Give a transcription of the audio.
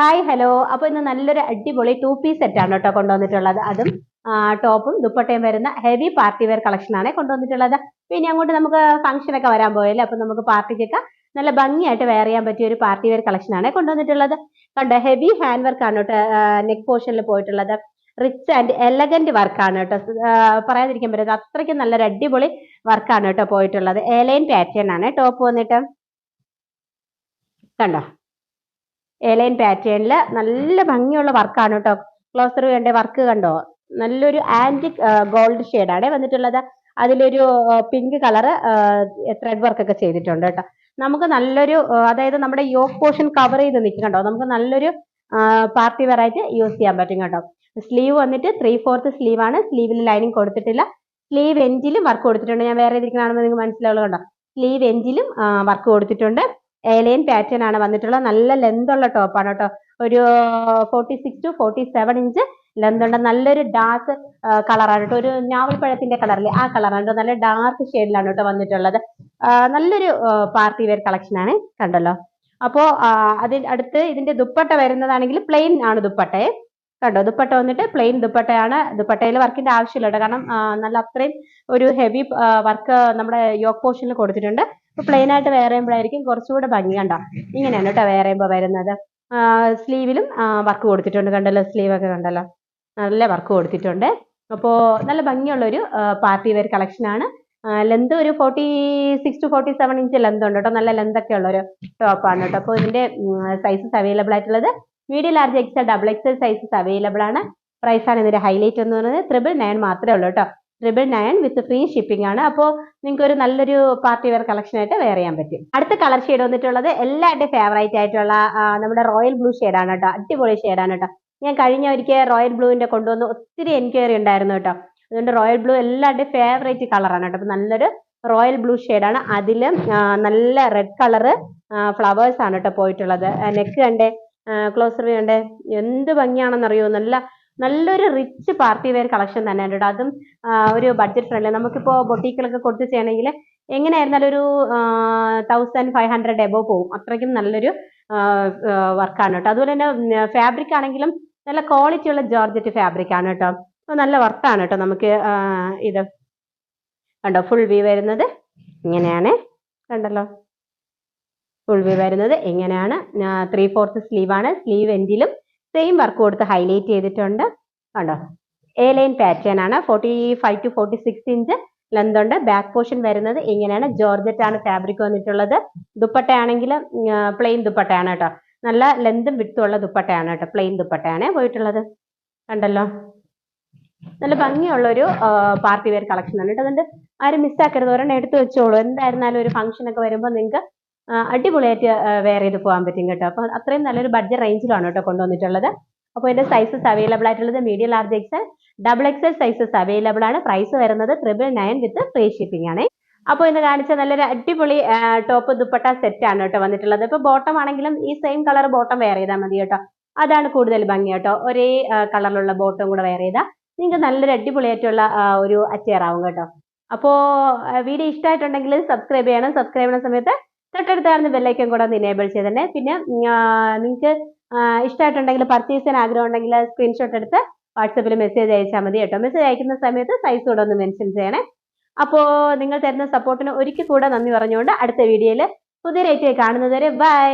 Hi hello അപ്പൊ ഇന്ന് നല്ലൊരു അടിപൊളി ടു പീസ് ആണ് കേട്ടോ കൊണ്ടുവന്നിട്ടുള്ളത്. അതും ടോപ്പും ദുപ്പട്ടയും വരുന്ന ഹെവി പാർട്ടി വെയർ കളക്ഷൻ ആണ് കൊണ്ടുവന്നിട്ടുള്ളത്. പിന്നെ അങ്ങോട്ട് നമുക്ക് ഫംഗ്ഷൻ ഒക്കെ വരാൻ പോയല്ലേ? അപ്പൊ നമുക്ക് പാർട്ടിക്കൊക്കെ നല്ല ഭംഗിയായിട്ട് വെയർ ചെയ്യാൻ പറ്റിയ ഒരു പാർട്ടി വെയർ കളക്ഷൻ ആണ് കൊണ്ടുവന്നിട്ടുള്ളത്. കണ്ടോ ഹെവി ഹാൻഡ് വർക്ക് ആണ് കേട്ടോ നെക്ക് പോർഷനിൽ പോയിട്ടുള്ളത്. റിച്ച് ആൻഡ് എലഗന്റ് വർക്കാണ് കേട്ടോ. പറയാതിരിക്കാൻ പറ്റുന്നത് അത്രയ്ക്ക് നല്ലൊരു അടിപൊളി വർക്കാണ് കേട്ടോ പോയിട്ടുള്ളത്. എലൈൻ പാറ്റേൺ ആണ്. ടോപ്പ് വന്നിട്ട് കണ്ടോ? എലൈൻ പാറ്റേണിൽ നല്ല ഭംഗിയുള്ള വർക്കാണ് കേട്ടോ ക്ലോസർ വേണ്ട വർക്ക് കണ്ടോ? നല്ലൊരു ആന്റിക് ഗോൾഡ് ഷെയ്ഡാണ് വന്നിട്ടുള്ളത് അതിലൊരു പിങ്ക് കളറ് ത്രെഡ് വർക്ക് ഒക്കെ ചെയ്തിട്ടുണ്ട് കേട്ടോ നമുക്ക് നല്ലൊരു അതായത് നമ്മുടെ യോക്ക് പോർഷൻ കവർ ചെയ്ത് നിൽക്കും കേട്ടോ നമുക്ക് നല്ലൊരു പാർട്ടി വെറൈറ്റി യൂസ് ചെയ്യാൻ പറ്റും കേട്ടോ സ്ലീവ് വന്നിട്ട് ത്രീ ഫോർത്ത് സ്ലീവ് ആണ്. സ്ലീവിൽ ലൈനിങ് കൊടുത്തിട്ടില്ല. സ്ലീവ് എൻഡിലും വർക്ക് കൊടുത്തിട്ടുണ്ട്. ഞാൻ വേറെ ഇരിക്കണമെന്ന് നിങ്ങൾക്ക് മനസ്സിലാവുള്ളൂ കണ്ടോ? സ്ലീവ് എൻഡിലും വർക്ക് കൊടുത്തിട്ടുണ്ട്. ഏലൈൻ പാറ്റേൺ ആണ് വന്നിട്ടുള്ളത്. നല്ല ലെന്ത് ഉള്ള ടോപ്പാണ് കേട്ടോ. ഒരു forty six to forty seven inch length ഉണ്ട് നല്ലൊരു ഡാർക്ക് കളറാണ് കേട്ടോ. ഒരു ഞാവൽപ്പഴത്തിന്റെ കളറിലെ ആ കളറാണ് കേട്ടോ. നല്ല ഡാർക്ക് ഷെയ്ഡിലാണ് കേട്ടോ വന്നിട്ടുള്ളത്. നല്ലൊരു പാർട്ടി വെയർ കളക്ഷൻ ആണ് കണ്ടല്ലോ. അപ്പോ അതിന് അടുത്ത് ഇതിന്റെ ദുപ്പട്ട വരുന്നതാണെങ്കിൽ പ്ലെയിൻ ആണ് ദുപ്പട്ടയെ കണ്ടോ? ദുപ്പട്ട വന്നിട്ട് പ്ലെയിൻ ദുപ്പട്ടയാണ്. ദുപ്പട്ടയിൽ വർക്കിന്റെ ആവശ്യമില്ല കാരണം നല്ല അത്രയും ഒരു ഹെവി വർക്ക് നമ്മുടെ യോക്ക് പോർഷനിൽ കൊടുത്തിട്ടുണ്ട്. അപ്പൊ പ്ലെയിൻ ആയിട്ട് വേറെയുമ്പോഴായിരിക്കും കുറച്ചുകൂടെ ഭംഗി കണ്ടോ? ഇങ്ങനെയാണ് കേട്ടോ വെയർ ചെയ്യുമ്പോൾ വരുന്നത്. സ്ലീവിലും വർക്ക് കൊടുത്തിട്ടുണ്ട്. കണ്ടല്ലോ സ്ലീവ് ഒക്കെ കണ്ടല്ലോ. നല്ല വർക്ക് കൊടുത്തിട്ടുണ്ട്. അപ്പോൾ നല്ല ഭംഗിയുള്ള ഒരു പാർട്ടി വെയർ ആണ്. ലെന്ത് ഒരു forty six to forty seven inch length ഉണ്ട് കേട്ടോ. നല്ല ലെന്ത് ഒക്കെ ഉള്ള ഒരു ആണ് കേട്ടോ. അപ്പോൾ ഇതിന്റെ സൈസസ് അവൈലബിൾ ആയിട്ടുള്ളത് medium large XL double XL sizes available ആണ്. പ്രൈസ് ആണ് ഇതിന്റെ ഹൈലൈറ്റ് എന്ന് പറയുന്നത് ത്രിബിൾ നയൻ മാത്രമേ ഉള്ളൂ കേട്ടോ. Triple nine with free shipping ആണ്. അപ്പോൾ നിങ്ങൾക്ക് ഒരു നല്ലൊരു പാർട്ടി വെയർ കളക്ഷൻ ആയിട്ട് വെയർ ചെയ്യാൻ പറ്റും. അടുത്ത കളർ ഷെയ്ഡ് വന്നിട്ടുള്ളത് എല്ലാവരുടെയും ഫേവറേറ്റ് ആയിട്ടുള്ള നമ്മുടെ റോയൽ ബ്ലൂ ആണ് കേട്ടോ. അടിപൊളി ആണ് കേട്ടോ. ഞാൻ കഴിഞ്ഞ ഒരിക്കൽ റോയൽ ബ്ലൂവിന്റെ കൊണ്ടുവന്ന് ഒത്തിരി എൻക്വയറി ഉണ്ടായിരുന്നു കേട്ടോ. അതുകൊണ്ട് റോയൽ ബ്ലൂ എല്ലാവരുടെയും ഫേവറേറ്റ് കളറാണ് കേട്ടോ. അപ്പൊ നല്ലൊരു റോയൽ ബ്ലൂ ആണ്. അതിലും നല്ല റെഡ് കളറ് ഫ്ലവേഴ്സ് ആണ് കേട്ടോ പോയിട്ടുള്ളത്. നെക്ക് കണ്ടേ ക്ലോസർ കണ്ടേ. എന്ത് ഭംഗിയാണെന്നറിയോ? നല്ല നല്ലൊരു റിച്ച് പാർട്ടി വെയർ കളക്ഷൻ തന്നെയാണ് കേട്ടോ. അതും ഒരു ബഡ്ജറ്റ് ഫ്രണ്ട്ലി നമുക്കിപ്പോ ബൊട്ടീക്കിലൊക്കെ കൊടുത്ത് ചെയ്യണമെങ്കിൽ എങ്ങനെയായിരുന്നാലും ഒരു തൗസൻഡ് ഫൈവ് ഹൺഡ്രഡ് എബോ പോവും. അത്രയ്ക്കും നല്ലൊരു വർക്കാണ് കേട്ടോ. അതുപോലെ തന്നെ ഫാബ്രിക് ആണെങ്കിലും നല്ല ക്വാളിറ്റി ഉള്ള ജോർജറ്റ് ഫാബ്രിക് ആണ് കേട്ടോ. നല്ല വർക്കാണ് കേട്ടോ നമുക്ക് ഇത്. കണ്ടോ ഫുൾ വി വരുന്നത് ഇങ്ങനെയാണ്. കണ്ടല്ലോ? ഫുൾ വി വരുന്നത് എങ്ങനെയാണ് ത്രീ ഫോർത്ത് സ്ലീവ് ആണ്. സ്ലീവ് എൻഡിലും സെയിം വർക്ക് കൊടുത്ത് ഹൈലൈറ്റ് ചെയ്തിട്ടുണ്ട്. കണ്ടോ? എ ലൈൻ പാറ്റേൺ ആണ്. Forty five to forty six inch length ഉണ്ട്. ബാക്ക് പോർഷൻ വരുന്നത് ഇങ്ങനെയാണ്. ജോർജറ്റ് ആണ് ഫാബ്രിക് വന്നിട്ടുള്ളത്. ദുപ്പട്ടയാണെങ്കിൽ പ്ലെയിൻ ദുപ്പട്ടയാണ് കേട്ടോ. നല്ല ലെന്തും വിട്ടും ഉള്ള ദുപ്പട്ടയാണ് കേട്ടോ. പ്ലെയിൻ ദുപ്പട്ടയാണ് പോയിട്ടുള്ളത്. കണ്ടല്ലോ? നല്ല ഭംഗിയുള്ള ഒരു പാർട്ടി വെയർ കളക്ഷൻ ആണ്. കേട്ടോ അതുകൊണ്ട് ആരും മിസ്സാക്കരുത് ഒരെണ്ണം എടുത്തു വെച്ചോളൂ. എന്തായിരുന്നാലും ഒരു ഫംഗ്ഷൻ ഒക്കെ വരുമ്പോൾ നിങ്ങൾക്ക് അടിപൊളിയായിട്ട് വെയർ ചെയ്ത് പോകാൻ പറ്റും കേട്ടോ. അപ്പോൾ അത്രയും നല്ലൊരു ബഡ്ജറ്റ് റേഞ്ചിലാണ് കേട്ടോ കൊണ്ടുവന്നിട്ടുള്ളത്. അപ്പോൾ ഇതിന്റെ സൈസസ് അവൈലബിൾ ആയിട്ടുള്ളത് medium large XL double XL sizes available ആണ്. പ്രൈസ് വരുന്നത് triple nine with free shipping ആണ്. അപ്പോൾ ഇന്ന് കാണിച്ച നല്ലൊരു അടിപൊളി ടോപ്പ് ദുപ്പട്ട സെറ്റ് ആണ് കേട്ടോ വന്നിട്ടുള്ളത്. ഇപ്പോൾ ബോട്ടം ആണെങ്കിലും ഈ സെയിം കളർ ബോട്ടം വെയർ ചെയ്താൽ മതി കേട്ടോ. അതാണ് കൂടുതൽ ഭംഗി കേട്ടോ. ഒരേ കളറിലുള്ള ബോട്ടം കൂടെ വെയർ ചെയ്താൽ നിങ്ങൾക്ക് നല്ലൊരു അടിപൊളിയായിട്ടുള്ള ഒരു അറ്റയർ ആവും കേട്ടോ. അപ്പോൾ വീഡിയോ ഇഷ്ടമായിട്ടുണ്ടെങ്കിൽ സബ്സ്ക്രൈബ് ചെയ്യണം. സബ്സ്ക്രൈബ് ചെയ്യുന്ന സമയത്ത് തൊട്ടടുത്ത് കാണുന്ന ബെല്ലൈക്കൻ കൂടെ ഒന്ന് ഇനേബിൾ ചെയ്തേ പിന്നെ നിങ്ങൾക്ക് ഇഷ്ടമായിട്ടുണ്ടെങ്കിൽ പർച്ചേസ് ചെയ്യാൻ ആഗ്രഹം ഉണ്ടെങ്കിൽ സ്ക്രീൻഷോട്ട് എടുത്ത് വാട്സപ്പിൽ മെസ്സേജ് അയച്ചാൽ മതി കേട്ടോ. മെസ്സേജ് അയക്കുന്ന സമയത്ത് സൈസ് കൂടെ ഒന്ന് മെൻഷൻ ചെയ്യണേ. അപ്പോൾ നിങ്ങൾ തരുന്ന സപ്പോർട്ടിന് ഒരിക്കൽ കൂടെ നന്ദി പറഞ്ഞുകൊണ്ട് അടുത്ത വീഡിയോയിൽ പുതിയ റേറ്റ് കാണുന്നതുവരെ ബൈ